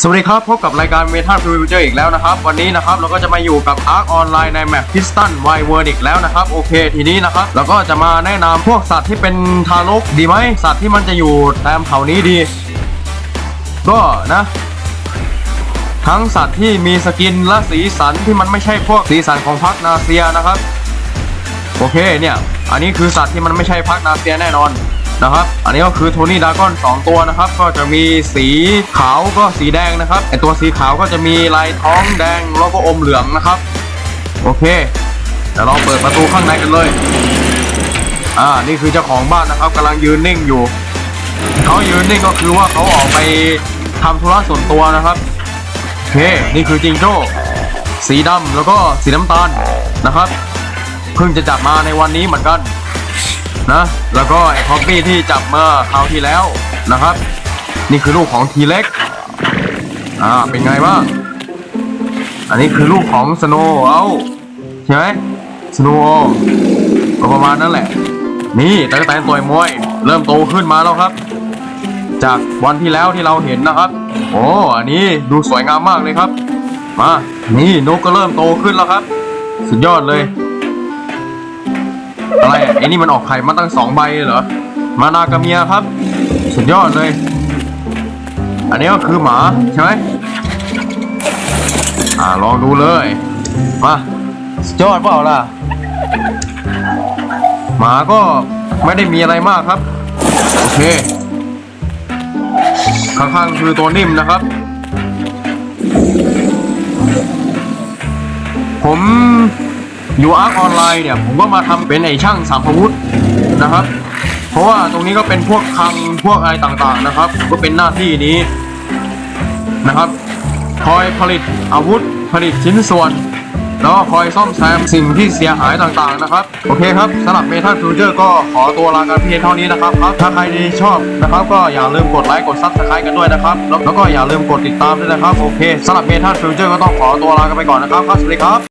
สวัสดีครับ พบกับรายการเมทัลฟิวเจอร์อีกแล้วนะครับ วันนี้นะครับเราก็จะมาอยู่กับ Ark ออนไลน์ในแมปพิสตันไวเวิร์ดอีกแล้วนะครับ โอเค ทีนี้นะครับเราก็จะมาแนะนำพวกสัตว์ที่เป็นทารกดีไหมสัตว์ที่มันจะอยู่ตามเขานี้ดี ก็นะ ทั้งสัตว์ที่มีสกินและสีสันที่มันไม่ใช่พวกสีสันของพักนาเซียนะครับ โอเคเนี่ย อันนี้คือสัตว์ที่มันไม่ใช่พักนาเซียแน่นอน นะครับ อันนี้ก็คือโทนี่ดากอน2ตัวนะครับ ก็จะมีสีขาวก็สีแดงนะครับไอตัวสีขาวก็จะมีลายท้องแดงแล้วก็อมเหลืองนะครับ โอเคเดี๋ยวเราเปิดประตูข้างในกันเลย อ่า นี่คือเจ้าของบ้านนะครับกำลังยืนนิ่งอยู่ เขายืนนิ่งก็คือว่าเขาออกไปทำธุระส่วนตัวนะครับ โอเค นี่คือจิงโจ้ สีดำแล้วก็สีน้ำตาลนะครับ เพิ่งจะจับมาในวันนี้เหมือนกัน นะ แล้วก็ไอ้คอปปี้ที่จับเมาคราวที่แล้วนะครับ นี่คือลูกของทีเล็กอ่าเป็นไงบ้างอันนี้คือลูกของสโนว์เอาใช่ไหมสโนว์ก็ประมาณนั้นแหละ นี่ตะกแตนตัวมวย เริ่มโตขึ้นมาแล้วครับ จากวันที่แล้วที่เราเห็นนะครับ โอ้อันนี้ดูสวยงามมากเลยครับมานี่นกก็เริ่มโตขึ้นแล้วครับ สุดยอดเลย อะไรอะไอ้นี่มันออกไข่มาตั้งสองใบเลยเหรอ มานากาเมียครับ สุดยอดเลย อันนี้ก็คือหมาใช่ไหมอ่าลองดูเลย มาสุดยอดเปล่าล่ะ หมาก็ไม่ได้มีอะไรมากครับ โอเค ข้างๆคือตัวนิ่มนะครับ ผม อยู่อาร์คออนไลน์เนี่ยผมก็มาทำเป็นไอช่างสัมภวุธนะครับ เพราะว่าตรงนี้ก็เป็นพวกคลังพวกอะไรต่างๆนะครับผมก็เป็นหน้าที่นี้นะครับ คอยผลิตอาวุธผลิตชิ้นส่วน แล้วก็คอยซ่อมแซมสิ่งที่เสียหายต่างๆนะครับ โอเคครับสำหรับเมทัลฟิวเจอร์ก็ขอตัวลากันเพียงเท่านี้นะครับครับถ้าใครที่ชอบนะครับ ก็อย่าลืมกดไลค์กดซับสไครต์กันด้วยนะครับ แล้วแล้วก็อย่าลืมกดติดตามด้วยนะครับโอเคสำหรับเมทัลฟิวเจอร์ก็ต้องขอตัวลากันไปก่อนนะครับครับสวัสดีครับ